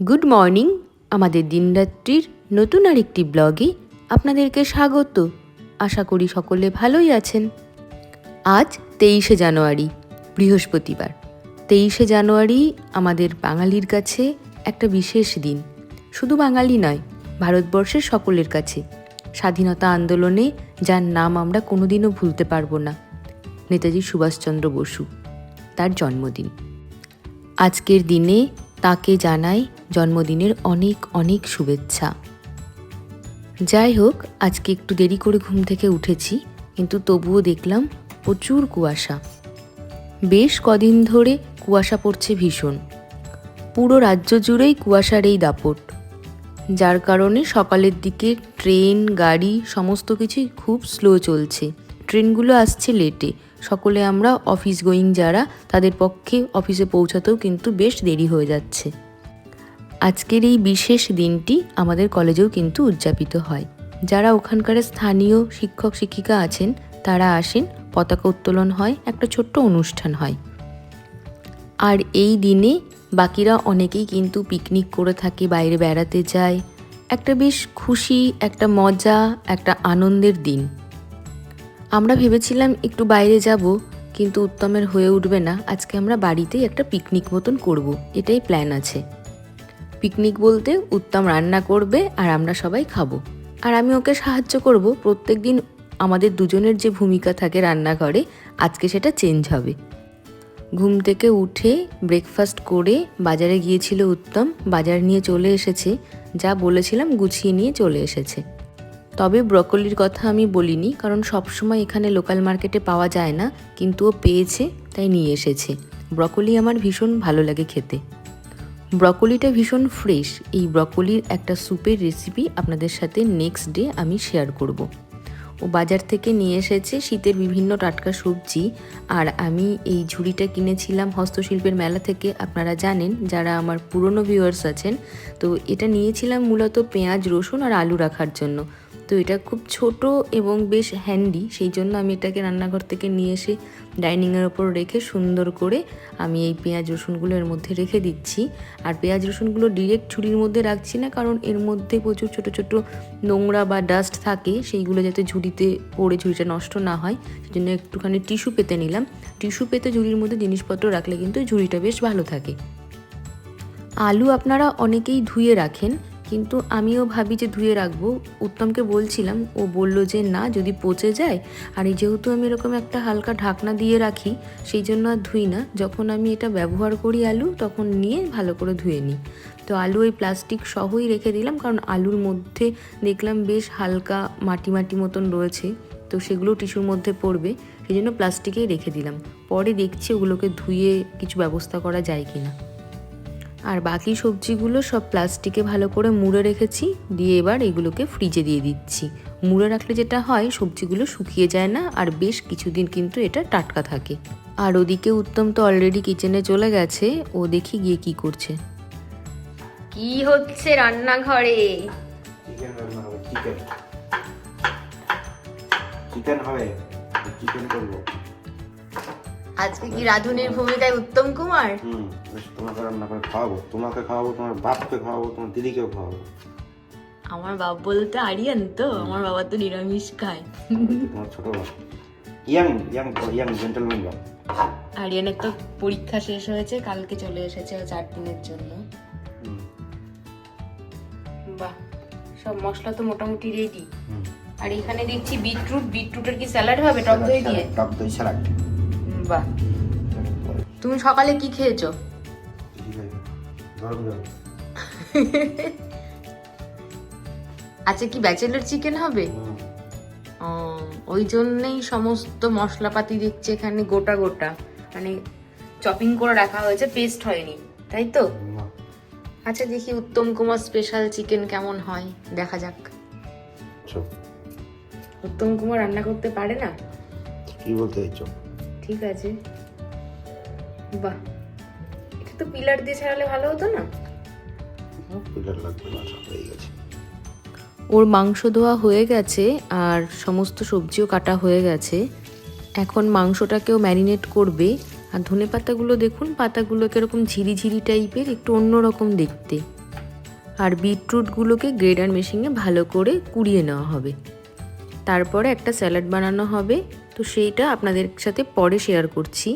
Good morning, আমাদের দিনরাত্রির নতুন আরেকটি ব্লগে আপনাদেরকে স্বাগত। আশা করি সকলে ভালোই আছেন। আজ তেইশে জানুয়ারি, বৃহস্পতিবার। তেইশে জানুয়ারি আমাদের বাঙালির কাছে একটা বিশেষ দিন। শুধু বাঙালি নয়, ভারতবর্ষের সকলের কাছে। স্বাধীনতা আন্দোলনে যার নাম আমরা কোনোদিনও ভুলতে পারব না, নেতাজি সুভাষচন্দ্র বসু, তার জন্মদিন। আজকের দিনে তাকে জানাই জন্মদিনের অনেক অনেক শুভেচ্ছা। যাই হোক আজকে একটু দেরি করে ঘুম থেকে উঠেছি, কিন্তু তবুও দেখলাম প্রচুর কুয়াশা। বেশ কদিন ধরে কুয়াশা পড়ছে ভীষণ। পুরো রাজ্য জুড়েই কুয়াশার এই দাপট। যার কারণে সকালের দিকে ট্রেন, গাড়ি, সমস্ত কিছুই খুব স্লো চলছে। ট্রেনগুলো আসছে লেটে। সকলে আমরা অফিস গোয়িং যারা, তাদের পক্ষে অফিসে পৌঁছাতেও কিন্তু বেশ দেরি হয়ে যাচ্ছে। আজকের এই বিশেষ দিনটি আমাদের কলেজেও কিন্তু উদযাপিত হয়। যারা ওখানকার স্থানীয় শিক্ষক শিক্ষিকা আছেন, তারা আসেন, পতাকা উত্তোলন হয়, একটা ছোট্ট অনুষ্ঠান হয়। আর এই দিনে বাকিরা অনেকেই কিন্তু পিকনিক করে থাকে, বাইরে বেড়াতে যায়। একটা বেশ খুশি, একটা মজা, একটা আনন্দের দিন। আমরা ভেবেছিলাম একটু বাইরে যাব, কিন্তু উত্তমের হয়ে উঠবে না। আজকে আমরা বাড়িতেই একটা পিকনিক মতন করব, এটাই প্ল্যান আছে। পিকনিক বলতে উত্তম রান্না করবে আর আমরা সবাই খাব। আর আমি ওকে সাহায্য করব, প্রত্যেক দিন আমাদের দুজনের যে ভূমিকা থাকে রান্নাঘরে, আজকে সেটা চেঞ্জ হবে। ঘুম থেকে উঠে ব্রেকফাস্ট করে বাজারে গিয়েছিল উত্তম, বাজার নিয়ে চলে এসেছে। যা বলেছিলাম গুছিয়ে নিয়ে চলে এসেছে। তবে ব্রকলির কথা আমি বলিনি, কারণ সবসময় এখানে লোকাল মার্কেটে পাওয়া যায় না, কিন্তু ও পেয়েছে, তাই নিয়ে এসেছে। ব্রকলি আমার ভীষণ ভালো লাগে খেতে। ব্রকলিটা ভীষণ ফ্রেশ। এই ব্রকলির একটা স্যুপের রেসিপি আপনাদের সাথে নেক্সট ডে আমি শেয়ার করব। ও বাজার থেকে নিয়ে এসেছে শীতের বিভিন্ন টাটকা সবজি, আর আমি এই ঝুড়িটা কিনেছিলাম হস্তশিল্পের মেলা থেকে, আপনারা জানেন, যারা আমার পুরনো ভিউয়ার্স আছেন, তো এটা নিয়েছিলাম মূলত পেঁয়াজ, রসুন আর আলু রাখার জন্য। তো এটা খুব ছোট এবং বেশ হ্যান্ডি সেই জন্য আমি এটাকে রান্নাঘর থেকে নিয়ে এসে ডাইনিংয়ের ওপর রেখে সুন্দর করে আমি এই পেঁয়াজ রসুনগুলো এর মধ্যে রেখে দিচ্ছি। আর পেঁয়াজ রসুনগুলো ডিরেক্ট ছুরির মধ্যে রাখছি না, কারণ এর মধ্যে প্রচুর ছোট ছোট নোংরা বা ডাস্ট থাকে, সেইগুলো যাতে ঝুড়িতে পড়ে ঝুড়িটা নষ্ট না হয়, সেজন্য একটুখানি টিস্যু পেতে নিলাম। টিস্যু পেতে ঝুড়ির মধ্যে জিনিসপত্র রাখলে কিন্তু ঝুড়িটা বেশ ভালো থাকে। আলু আপনারা অনেকেই ধুয়ে রাখেন কিন্তু আমিও ভাবি যে ধুয়ে রাখব। উত্তমকে বলছিলাম, ও বলল যে না, যদি পচে যায়, আর যেহেতু আমি এরকম একটা হালকা ঢাকনা দিয়ে রাখি, সেই জন্য আর ধুই না। যখন আমি এটা ব্যবহার করি আলু, তখন নিয়ে ভালো করে ধুয়ে নিই। তো আলু ওই প্লাস্টিক সহই রেখে দিলাম, কারণ আলুর মধ্যে দেখলাম বেশ হালকা মাটি মাটি মতন রয়েছে। তো সেগুলো টিস্যুর মধ্যে পড়বে, সেই জন্য প্লাস্টিকেই রেখে দিলাম। পরে দেখছি ওগুলোকে ধুয়ে কিছু ব্যবস্থা করা যায় কি না আর বাকি সবজিগুলো সব প্লাস্টিকে ভালো করে মুড়ে রেখেছি। দিয়ে এবার এগুলোকে ফ্রিজে দিয়ে দিচ্ছি। মুড়ে রাখলে যেটা হয় সবজিগুলো শুকিয়ে যায় না আর বেশ কিছুদিন কিন্তু এটা টাটকা থাকে। আর ওদিকে উত্তম তো অলরেডি কিচেনে চলে গেছে ও দেখি গিয়ে কি করছে। কি হচ্ছে রান্নাঘরে? চিকেন হবে চিকেন করব। আজকে কি রাধুনির ভূমিকায় উত্তম কুমার? হুম তোমাকে রান্না করে খাওয়াবো। তোমাকে খাওয়াবো তোমার বাপকে খাওয়াবো তোমার দিদিকেও খাওয়াবো। আমার বাপ বলতে আরিয়ান তো আমার বাবা তো নিরামিষ খায়। তোমার ছোট বাপ? ইয়াং ইয়াং ইয়াং জেন্টেলম্যান বাপ। আরিয়ানের তো পরীক্ষা শেষ হয়েছে কালকে চলে এসেছে চার দিনের জন্য। বাহ সব মশলা তো মোটামুটি রেডি আর এখানে দেখছি বিটরুট বিটরুটের কি স্যালাড হবে? টক দই দিয়ে? টক দই স্যালাড বাহ তুমি সকালে কি খেয়েছো? আচ্ছা কি ব্যাচেলার চিকেন হবে? ওই জন্যই সমস্ত মশলাপাতি দেখছি এখানে গোটা গোটা। মানে চপিং করে রাখা হয়েছে পেস্ট হয়নি তাই তো? আচ্ছা দেখি উত্তম কুমার স্পেশাল চিকেন কেমন হয় দেখা যাক। উত্তম কুমার রান্না করতে পারে না? কি বলতে চাইছো। ঠিক আছে। বাহ এটা তো পিলার দিয়ে ছাড়ালে ভালো হতো না? পিলার লাগবে না হয়ে গেছে। ওর মাংস ধোয়া হয়ে গেছে আর সমস্ত সবজিও কাটা হয়ে গেছে। এখন মাংসটাকেও ম্যারিনেট করবে। আর ধনে পাতাগুলো দেখুন পাতাগুলো কীরকম ঝিরি ঝিরি টাইপের একটু অন্যরকম দেখতে। আর বিটরুটগুলোকে গ্রেডার মেশিনে ভালো করে কুড়িয়ে নেওয়া হবে। তারপরে একটা স্যালাড বানানো হবে। তো সেইটা আপনাদের সাথে পরে শেয়ার করছি।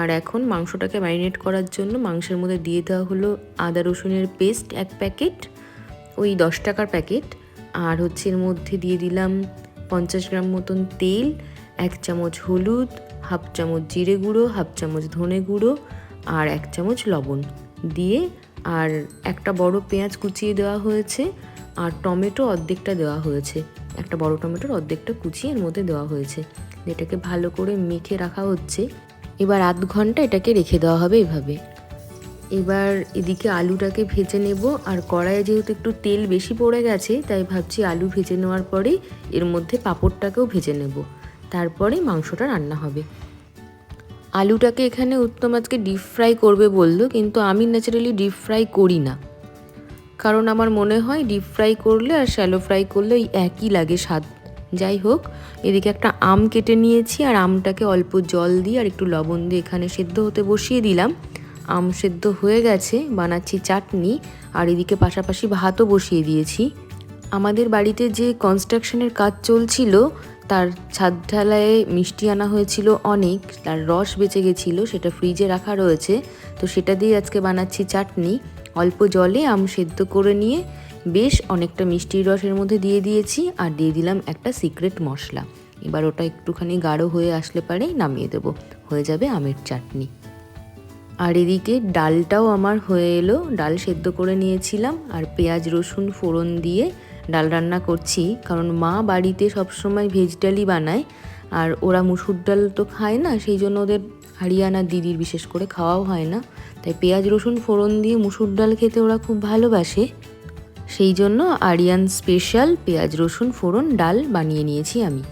আর এখন মাংসটাকে ম্যারিনেট করার জন্য মাংসের মধ্যে দিয়ে দেওয়া হলো আদা রসুনের পেস্ট এক প্যাকেট ওই দশ টাকার প্যাকেট আর হচ্ছে এর মধ্যে দিয়ে দিলাম পঞ্চাশ গ্রাম মতন তেল, এক চামচ হলুদ, হাফ চামচ জিরে গুঁড়ো, হাফ চামচ ধনে গুঁড়ো, আর এক চামচ লবণ দিয়ে, আর একটা বড় পেঁয়াজ কুচিয়ে দেওয়া হয়েছে, আর টমেটো অর্ধেকটা দেওয়া হয়েছে। একটা বড় টমেটোর অর্ধেকটা কুচিয়ে এর মধ্যে দেওয়া হয়েছে। এটাকে ভালো করে মেখে রাখা হচ্ছে। এবার আধ ঘণ্টা এটাকে রেখে দেওয়া হবে এভাবে এবার এদিকে আলুটাকে ভেজে নেব। আর কড়াইয়ে যেহেতু একটু তেল বেশি পড়ে গেছে, তাই ভাবছি আলু ভেজে নেওয়ার পরে এর মধ্যে পাঁপড়টাকেও ভেজে নেব। তারপরে মাংসটা রান্না হবে। আলুটাকে এখানে উত্তম আজকে ডিপ ফ্রাই করবে বলল, কিন্তু আমি ন্যাচারালি ডিপ ফ্রাই করি না। কারণ আমার মনে হয় ডিপ ফ্রাই করলে আর শ্যালো ফ্রাই করলে ওই একই লাগে স্বাদ। যাই হোক, এদিকে একটা আম কেটে নিয়েছি আর আমটাকে অল্প জল দিয়ে আর একটু লবণ দিয়ে এখানে সেদ্ধ হতে বসিয়ে দিলাম। আম সেদ্ধ হয়ে গেছে, বানাচ্ছি চাটনি আর এদিকে পাশাপাশি ভাতও বসিয়ে দিয়েছি। আমাদের বাড়িতে যে কনস্ট্রাকশনের কাজ চলছিল, তার ছাদ ঢালায়ে মিষ্টি আনা হয়েছিল অনেক, তার রস বেঁচে গেছিল, সেটা ফ্রিজে রাখা রয়েছে। তো সেটা দিয়ে আজকে বানাচ্ছি চাটনি। অল্প জলে আম সেদ্ধ করে নিয়ে বেশ অনেকটা মিষ্টির রসের মধ্যে দিয়ে দিয়েছি আর দিয়ে দিলাম একটা সিক্রেট মশলা। এবার ওটা একটুখানি গাঢ় হয়ে আসলে পারেই নামিয়ে দেবো। হয়ে যাবে আমের চাটনি। আর এদিকে ডালটাও আমার হয়ে এলো। ডাল সেদ্ধ করে নিয়েছিলাম আর পেঁয়াজ, রসুন ফোড়ন দিয়ে ডাল রান্না করছি। কারণ মা বাড়িতে সবসময় ভেজ ডালই বানায় আর ওরা মুসুর ডাল তো খায় না, সেই জন্য ওদের হারিয়ানা দিদির বিশেষ করে খাওয়াও হয় না। তাই পেঁয়াজ, রসুন, ফোড়ন দিয়ে মুসুর ডাল খেতে ওরা খুব ভালোবাসে। সেই জন্য আরিয়ান স্পেশাল পেঁয়াজ, রসুন, ফোড়ন, ডাল বানিয়ে নিয়েছি আমি।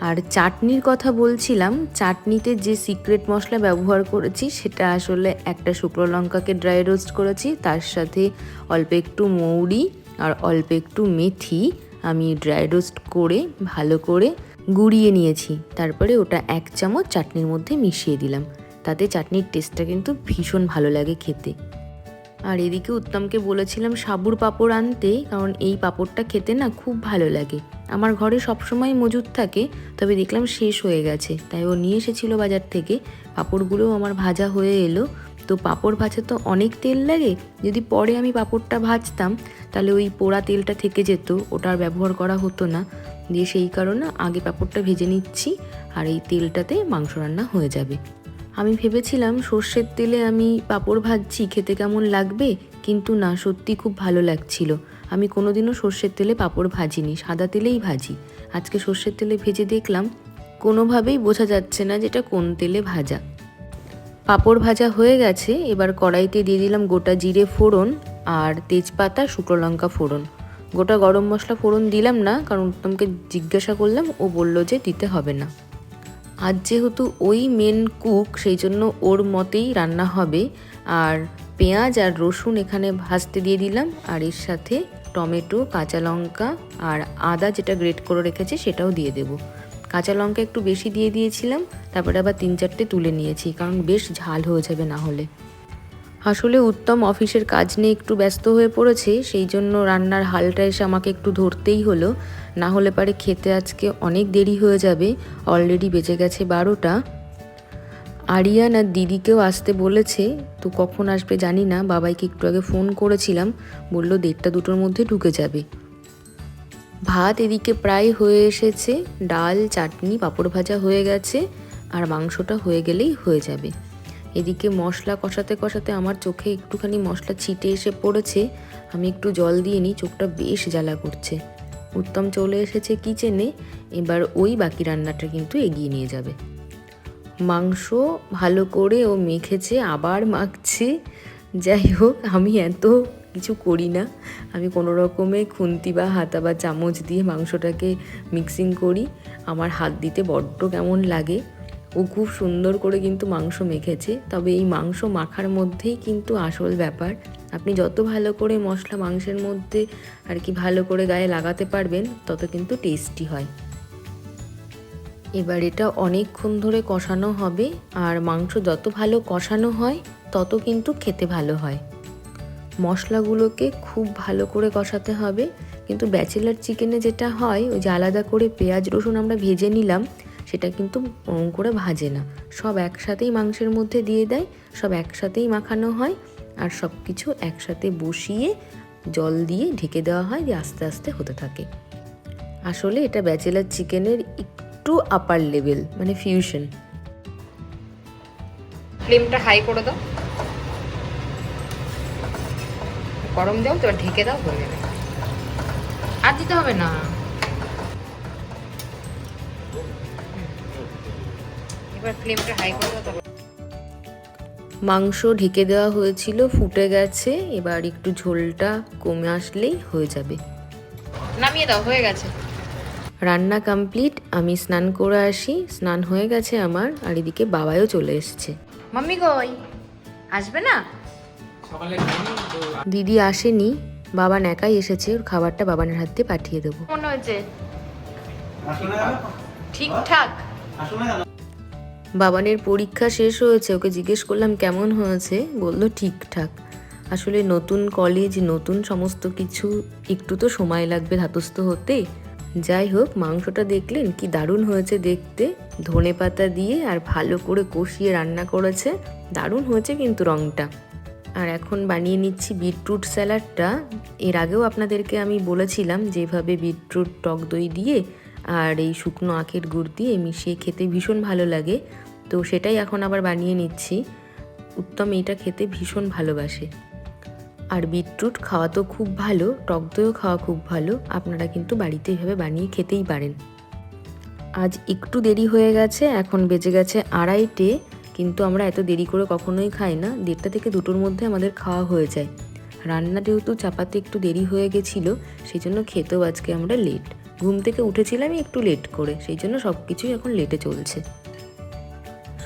আর চাটনির কথা বলছিলাম, চাটনিতে যে সিক্রেট মশলা ব্যবহার করেছি, সেটা আসলে একটা শুকনো লঙ্কাকে ড্রাই রোস্ট করেছি, তার সাথে অল্প একটু মৌরি আর অল্প একটু মেথি আমি ড্রাই রোস্ট করে, ভালো করে গুঁড়িয়ে নিয়েছি। তারপরে ওটা এক চামচ চাটনির মধ্যে মিশিয়ে দিলাম। তাতে চাটনির টেস্টটা কিন্তু ভীষণ ভালো লাগে খেতে। আর এদিকে উত্তমকে বলেছিলাম সাবুর পাঁপড় আনতে, কারণ এই পাঁপড়টা খেতে না খুব ভালো লাগে। আমার ঘরে সবসময় মজুদ থাকে, তবে দেখলাম শেষ হয়ে গেছে। তাই ও নিয়ে এসেছিল বাজার থেকে। পাঁপড়গুলোও আমার ভাজা হয়ে এলো। তো পাঁপড় ভাজা তো অনেক তেল লাগে। যদি পরে আমি পাঁপড়টা ভাজতাম, তাহলে ওই পোড়া তেলটা থেকে যেত। ওটা আর ব্যবহার করা হতো না। দিয়ে সেই কারণে আগে পাঁপড়টা ভেজে নিচ্ছি আর এই তেলটাতে মাংস রান্না হয়ে যাবে। আমি ভেবেছিলাম সর্ষের তেলে আমি পাঁপড় ভাজছি, খেতে কেমন লাগবে? কিন্তু না, সত্যি খুব ভালো লাগছিল। আমি কোনোদিনও সর্ষের তেলে পাঁপড় ভাজিনি, সাদা তেলেই ভাজি। আজকে সর্ষের তেলে ভেজে দেখলাম, কোনোভাবেই বোঝা যাচ্ছে না যেটা কোন তেলে ভাজা। পাঁপড় ভাজা হয়ে গেছে, এবার কড়াইতে দিয়ে দিলাম গোটা জিরে ফোড়ন আর তেজপাতা, শুকনো লঙ্কা ফোড়ন। গোটা গরম মশলা ফোড়ন দিলাম না, কারণ উত্তমকে জিজ্ঞাসা করলাম, ও বলল যে দিতে হবে না। আজ যেহেতু ওই মেন কুক সেই জন্য ওর মতেই রান্না হবে। আর পেঁয়াজ আর রসুন এখানে ভাজতে দিয়ে দিলাম, আর এর সাথে টমেটো, কাঁচা লঙ্কা আর আদা যেটা গ্রেট করে রেখেছে সেটাও দিয়ে দেবো। কাঁচা লঙ্কা একটু বেশি দিয়ে দিয়েছিলাম, তারপরে আবার তিন চারটে তুলে নিয়েছি, কারণ বেশ ঝাল হয়ে যাবে না হলে। আসলে উত্তম অফিসের কাজ নিয়ে একটু ব্যস্ত হয়ে পড়েছে, সেই জন্য রান্নার হালটা এসে আমাকে একটু ধরতেই হলো। না হলে পারে খেতে আজকে অনেক দেরি হয়ে যাবে, অলরেডি বেজে গেছে বারোটা। আরিয়ান আর দিদিকেও আসতে বলেছে, তো কখন আসবে জানি না, বাবাইকে একটু আগে ফোন করেছিলাম, বলল দেড়টা দুটোর মধ্যে ঢুকে যাবে। ভাত এদিকে প্রায় হয়ে এসেছে, ডাল, চাটনি, পাঁপড় ভাজা হয়ে গেছে, আর মাংসটা হয়ে গেলেই হয়ে যাবে। এদিকে মশলা কষাতে কষাতে আমার চোখে একটুখানি মশলা ছিটে এসে পড়েছে। আমি একটু জল দিয়ে নিই, চোখটা বেশ জ্বালা করছে। উত্তম চলে এসেছে কিচেনে, এবার ওই বাকি রান্নাটা কিন্তু এগিয়ে নিয়ে যাবে। মাংস ভালো করে ও মেখেছে, আবার মাখছে। যাই হোক, আমি এত কিছু করি না। আমি কোনো রকমে খুন্তি বা হাতা বা চামচ দিয়ে মাংসটাকে মিক্সিং করি। আমার হাত দিতে বড্ড কেমন লাগে। ও খুব সুন্দর করে কিন্তু মাংস মেখেছে। তবে এই মাংস মাখার মধ্যেই কিন্তু আসল ব্যাপার। আপনি যত ভালো করে মশলা মাংসের মধ্যে আর কি ভালো করে গায়ে লাগাতে পারবেন, তত কিন্তু টেস্টি হয়। এবার এটা অনেকক্ষণ ধরে কষানো হবে আর মাংস যত ভালো কষানো হয়, তত কিন্তু খেতে ভালো হয়। মশলাগুলোকে খুব ভালো করে কষাতে হবে। কিন্তু ব্যাচেলার চিকেনে যেটা হয়, ওই যে আলাদা করে পেঁয়াজ রসুন আমরা ভেজে নিলাম সেটা কিন্তু ওরম করে ভাজে না। সব একসাথেই মাংসের মধ্যে দিয়ে দেয়, সব একসাথেই মাখানো হয় আর সব কিছু একসাথে বসিয়ে জল দিয়ে ঢেকে দেওয়া হয় দিয়ে আস্তে আস্তে হতে থাকে। আসলে এটা ব্যাচেলার চিকেনের একটু আপার লেভেল মানে ফিউশন ফ্লেমটা হাই করে দাও। গরম দাও তো ঢেকে দাও, হয়ে যাবে। আর দিতে হবে না। এবার ফ্লেমটা হাই করে মাংস ঢেকে দেওয়া হয়েছিল ফুটে গেছে এবার একটু ঝোলটা কমে আসলেই হয়ে যাবে। নামিয়ে দাও হয়ে গেছে। রান্না কমপ্লিট আমি স্নান করে আসি। স্নান হয়ে গেছে আমার আর এদিকে বাবাও চলে এসছে। মাম্মি কই? আসবে না? দিদি আসেনি বাবা একাই এসেছে ওর খাবারটা বাবানের হাত দিয়ে পাঠিয়ে দেবো। মনে হয়েছে। ঠিকঠাক। বাবানের পরীক্ষা শেষ হয়েছে, ওকে জিজ্ঞেস করলাম, কেমন হয়েছে? বলল, ঠিকঠাক। আসলে নতুন কলেজ নতুন সমস্ত কিছু, একটু তো সময় লাগবে ধাতস্থ হতে। যাই হোক, মাংসটা দেখলেন, কি দারুণ হয়েছে দেখতে। ধনে পাতা দিয়ে আর ভালো করে কষিয়ে রান্না করেছে। দারুণ হয়েছে কিন্তু রংটা। আর এখন বানিয়ে নিচ্ছি বিটরুট স্যালাডটা। এর আগেও আপনাদেরকে আমি বলেছিলাম, যেভাবে বিটরুট টক দই দিয়ে আর এই শুকনো আখের গুড় দিয়ে মিশিয়ে খেতে ভীষণ ভালো লাগে। তো সেটাই এখন আবার বানিয়ে নিচ্ছি। উত্তম এইটা খেতে ভীষণ ভালোবাসে। আর বিটরুট খাওয়া তো খুব ভালো, টক দইও খাওয়া খুব ভালো, আপনারা কিন্তু বাড়িতে এভাবে বানিয়ে খেতেই পারেন। আজ একটু দেরি হয়ে গেছে, এখন বেজে গেছে আড়াইটে, কিন্তু আমরা এত দেরি করে কখনোই খাই না, দেড়টা থেকে দুটোর মধ্যে আমাদের খাওয়া হয়ে যায়। রান্না যেহেতু চাপাতে একটু দেরি হয়ে গেছিল সেই জন্য খেতেও আজকে আমরা লেট ঘুম থেকে উঠেছিলামই একটু লেট করে সেই জন্য সব কিছুই এখন লেটে চলছে।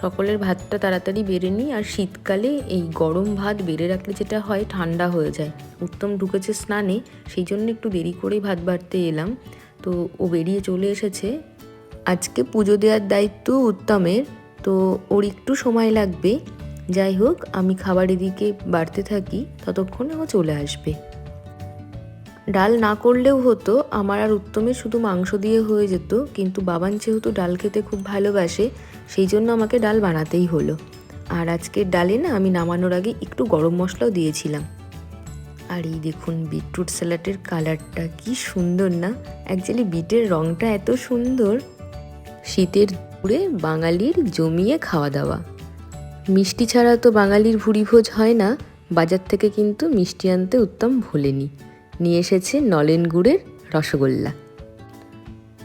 সকলের ভাতটা তাড়াতাড়ি বেড়ে নিই, আর শীতকালে এই গরম ভাত বেড়ে রাখলে যেটা হয়, ঠান্ডা হয়ে যায়। উত্তম ঢুকেছে স্নানে সেই জন্য একটু দেরি করেই ভাত বাড়তে এলাম। তো ও বেরিয়ে চলে এসেছে। আজকে পুজো দেওয়ার দায়িত্ব উত্তমের, তো ওর একটু সময় লাগবে। যাই হোক, আমি খাবার এদিকে বাড়তে থাকি, ততক্ষণে ও চলে আসবে। ডাল না করলেও হতো, আমার আর উত্তমের শুধু মাংস দিয়ে হয়ে যেত, কিন্তু বাবান যেহেতু ডাল খেতে খুব ভালোবাসে, সেই জন্য আমাকে ডাল বানাতেই হলো। আর আজকের ডালে না আমি নামানোর আগে একটু গরম মশলাও দিয়েছিলাম। আর এই দেখুন, বিটরুট স্যালাডের কালারটা কি সুন্দর না? অ্যাকচুয়ালি বিটের রঙটা এত সুন্দর। শীতের দুপুরে বাঙালির জমিয়ে খাওয়া দাওয়া। মিষ্টি ছাড়া তো বাঙালির ভুরিভোজ হয় না, বাজার থেকে কিন্তু মিষ্টি আনতে উত্তম ভোলেনি। নিয়ে এসেছে নলেন গুড়ের রসগোল্লা।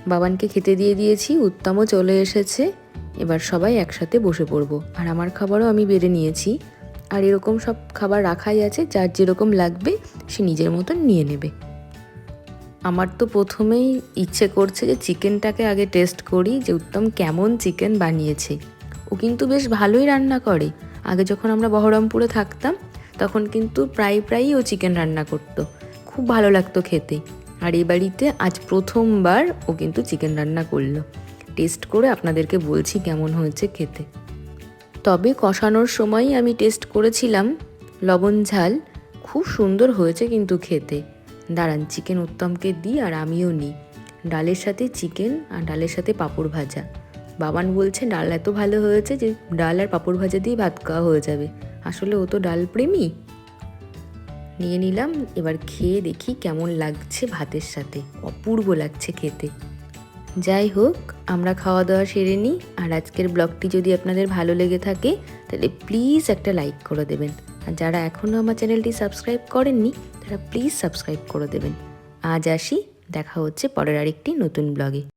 বাবানকে খেতে দিয়ে দিয়েছি, উত্তমও চলে এসেছে। এবার সবাই একসাথে বসে পড়ব। আর আমার খাবারও আমি বেড়ে নিয়েছি। আর এরকম সব খাবার রাখাই আছে, যার যেরকম লাগবে, সে নিজের মতন নিয়ে নেবে। আমার তো প্রথমেই ইচ্ছে করছে যে চিকেনটাকে আগে টেস্ট করি, যে উত্তম কেমন চিকেন বানিয়েছে। ও কিন্তু বেশ ভালোই রান্না করে। আগে যখন আমরা বহরমপুরে থাকতাম, তখন কিন্তু প্রায় প্রায়ই ও চিকেন রান্না করতো। খুব ভালো লাগতো খেতে। আর এই বাড়িতে আজ প্রথমবার ও কিন্তু চিকেন রান্না করল। টেস্ট করে আপনাদেরকে বলছি কেমন হয়েছে খেতে। তবে কষানোর সময়ই আমি টেস্ট করেছিলাম, লবণ ঝাল। খুব সুন্দর হয়েছে কিন্তু খেতে। দাঁড়ান চিকেন উত্তমকে দিই আর আমিও নিই। ডালের সাথে চিকেন আর ডালের সাথে পাঁপড় ভাজা। বাবান বলছে, ডাল এত ভালো হয়েছে যে ডাল আর পাঁপড় ভাজা দিয়ে ভাত খাওয়া হয়ে যাবে। আসলে ও তো ডাল প্রেমী। নিয়ে নিলাম, এবার খেয়ে দেখি কেমন লাগছে ভাতের সাথে। অপূর্ব লাগছে খেতে। যাই হোক, আমরা খাওয়া দাওয়া সেরে নিই, আর আজকের ব্লগটি যদি আপনাদের ভালো লেগে থাকে, তাহলে প্লিজ একটা লাইক করে দেবেন। আর যারা এখনও আমার চ্যানেলটি সাবস্ক্রাইব করেননি, তারা প্লিজ সাবস্ক্রাইব করে দেবেন। আজ আসি, দেখা হচ্ছে পরের আরেকটি নতুন ব্লগে।